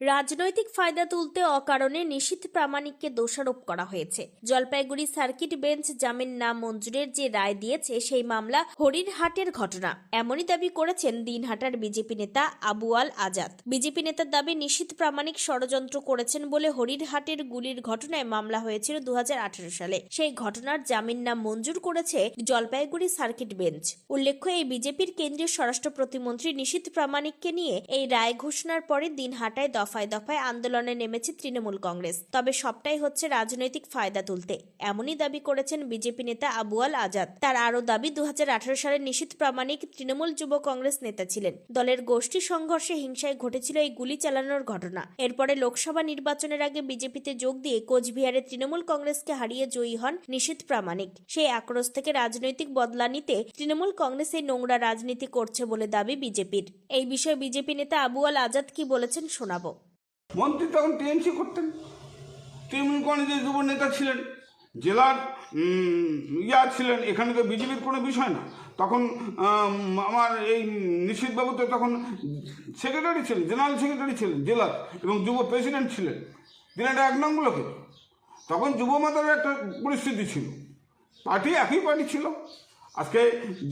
রাজনৈতিক ফায়দা তুলতে অকারণে নিশীথ প্রামাণিককে দোষারোপ করা হয়েছে। জলপাইগুড়ি সার্কিট বেঞ্চ জামিন না মঞ্জুরের যে রায় দিয়েছে, সেই মামলা হরিরহাটের ঘটনা। এমনই দাবি করেছেন দিনহাটার বিজেপি নেতা আবু আল আজাদ। বিজেপি নেতার দাবি নিশীথ প্রামাণিক ষড়যন্ত্র করেছেন বলে হরিরহাটের গুলির ঘটনায় মামলা হয়েছিল দু হাজার আঠারো সালে। সেই ঘটনার জামিন নাম মঞ্জুর করেছে জলপাইগুড়ি সার্কিট বেঞ্চ। উল্লেখ্য, এই বিজেপির কেন্দ্রীয় স্বরাষ্ট্র প্রতিমন্ত্রী নিশীথ প্রামাণিককে নিয়ে এই রায় ঘোষণার পরে দিনহাটায় দফায় দফায় আন্দোলনে নেমেছে তৃণমূল কংগ্রেস। তবে সবটাই হচ্ছে রাজনৈতিক ফায়দা তুলতে। এমনই দাবি করেছেন বিজেপি নেতা আবুয়াল আজাদ। তার আরও দাবি দু হাজার আঠারো সালে নিশীথ প্রামাণিক তৃণমূল যুব কংগ্রেস নেতা ছিলেন। দলের গোষ্ঠী সংঘর্ষে হিংসায় ঘটেছিল এই গুলি চালানোর ঘটনা। এরপরে লোকসভা নির্বাচনের আগে বিজেপিতে যোগ দিয়ে কোচবিহারে তৃণমূল কংগ্রেসকে হারিয়ে জয়ী হন নিশীথ প্রামাণিক। সেই আক্রোশ থেকে রাজনৈতিক বদলা নিতে তৃণমূল কংগ্রেস এই নোংরা রাজনীতি করছে বলে দাবি বিজেপির। এই বিষয়ে বিজেপি নেতা আবুয়াল আজাদ কি বলেছেন শোনাবো। মন্ত্রী তখন টিএমসি করতেন। তৃণমূল কংগ্রেসের যুব নেতা ছিলেন, জেলার ইয়া ছিলেন, এখানে তো বিজেপির কোনো বিষয় না। তখন আমার এই নিশ্চিতবাবু তো তখন সেক্রেটারি ছিলেন, জেনারেল সেক্রেটারি ছিলেন জেলার এবং যুব প্রেসিডেন্ট ছিলেন। দিনাটা এক নম্বরকে তখন যুব মাতার একটা পরিস্থিতি ছিল। পার্টি একই পার্টি ছিল। আজকে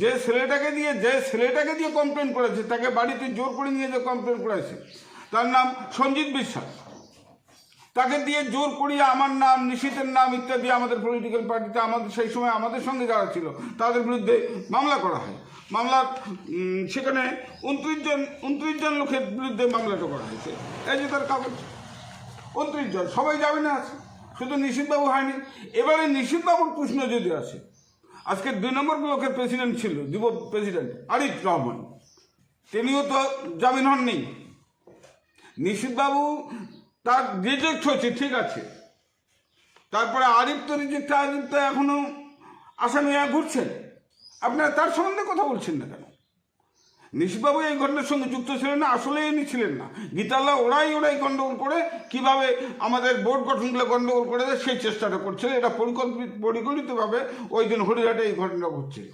যে ছেলেটাকে দিয়ে, যে ছেলেটাকে দিয়ে কমপ্লেন করেছে, তাকে বাড়িতে জোর করে নিয়ে যে কমপ্লেন করেছে তার নাম সঞ্জিত বিশ্বাস। তাকে দিয়ে জোর করিয়ে আমার নাম নিশীতের নাম ইত্যাদি আমাদের পলিটিক্যাল পার্টিতে আমাদের সেই সময় আমাদের সঙ্গে যারা ছিল তাদের বিরুদ্ধে মামলা করা হয়। মামলার উম, সেখানে উনত্রিশ জন উনত্রিশ জন লোকের বিরুদ্ধে মামলাটা করা হয়েছে। এই যে তার কাগজ উনত্রিশ জন সবাই যাবে না আছে শুধু নিশীথবাবু হয়নি এবারে নিশীথবাবুর প্রশ্ন যদি আসে আজকে দুই নম্বর ব্লকের প্রেসিডেন্ট ছিল যুব প্রেসিডেন্ট আরিফ রহমান। তিনিও তো জামিন হননি। নিশীথবাবু তার রিজেক্ট হয়েছে ঠিক আছে। তারপরে আরিফ তো রিজেক্ট আরিফ তো এখনও আসামি ঘুরছেন। আপনারা তার সম্বন্ধে কথা বলছেন না কেন? নিশিবাবু এই ঘটনার সঙ্গে যুক্ত ছিলেন না, আসলে ইনি ছিলেন না। গীতাল্লাহ ওরাই ওরাই গণ্ডগোল করে, কীভাবে আমাদের বোর্ড গঠনগুলো গণ্ডগোল করে দেয়, সেই চেষ্টাটা করছিল। এটা পরিকল্পিত, পরিকল্পিতভাবে ওই দিন হরিঘাটে এই ঘটনা ঘটছিল।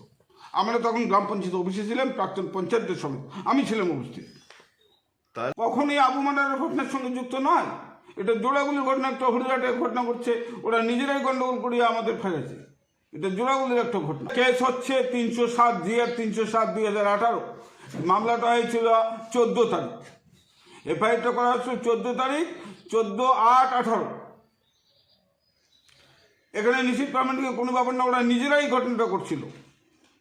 আমরা তখন গ্রাম পঞ্চায়েত অফিসে ছিলাম, প্রাক্তন পঞ্চায়েতের সমিতি। আমি ছিলাম উপস্থিত। তাই কখনই আবু মান্ডারের ঘটনার সঙ্গে যুক্ত নয়। এটা জোড়াগুলির ঘটনা, একটা হরিঘাটের ঘটনা ঘটছে, ওরা নিজেরাই গন্ডগোল করিয়ে আমাদের ফেলেছে। এটা জোড়াগুলির একটা ঘটনা। কেস হচ্ছে তিনশো সাত জিআর তিনশো সাত দুই হাজার আঠারো। মামলাটা হয়েছিল চোদ্দ তারিখ। এফআইআরটা করা হচ্ছে চোদ্দ তারিখ, চোদ্দ আট আঠারো। এখানে নিশ্চিত পেমেন্টকে কোনো ব্যাপার না, ওরা নিজেরাই ঘটনাটা করছিল।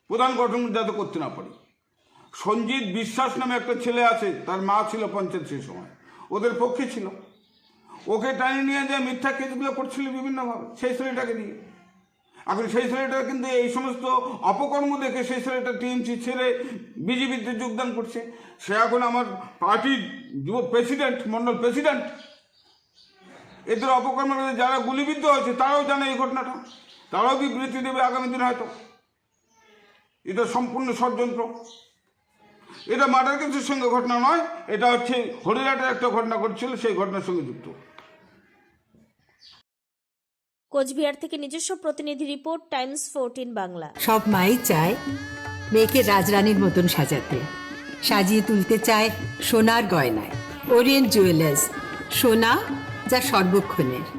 প্রধান গঠন যাতে করতে না পারি। সঞ্জিত বিশ্বাস নামে একটা ছেলে আছে, তার মা ছিল পঞ্চায়েত সেই সময়। ওদের পক্ষে ছিল। ওকে টানি নিয়ে যে মিথ্যা কেসগুলো করছিল বিভিন্নভাবে, সেই ছেলেটাকে নিয়ে। এখন সেই ছেলেটা কিন্তু এই সমস্ত অপকর্ম দেখে সেই ছেলেটা টিএমসি ছেড়ে বিজেপিতে যোগদান করছে। সে এখন আমার পার্টির যুব প্রেসিডেন্ট, মন্ডল প্রেসিডেন্ট। এদের অপকর্ম যারা গুলিবিদ্ধ হয়েছে তারাও জানে এই ঘটনাটা। তারাও বিবৃতি দেবে আগামী দিন হয়তো। এটা সম্পূর্ণ ষড়যন্ত্র। এটা মার্ডার কেসের সঙ্গে ঘটনা নয় এটা হচ্ছে হরিঘাটের একটা ঘটনা ঘটছিল সেই ঘটনার সঙ্গে যুক্ত। কোচবিহার থেকে নিজস্ব প্রতিনিধি রিপোর্ট টাইমস ফোরটিন বাংলা। সব মাই চায় মেয়েকে রাজরানীর মতন সাজাতে। সাজিয়ে তুলতে চায় সোনার গয়নায়। ওরিয়েন্ট জুয়েলার্স সোনা যা সর্বক্ষণের।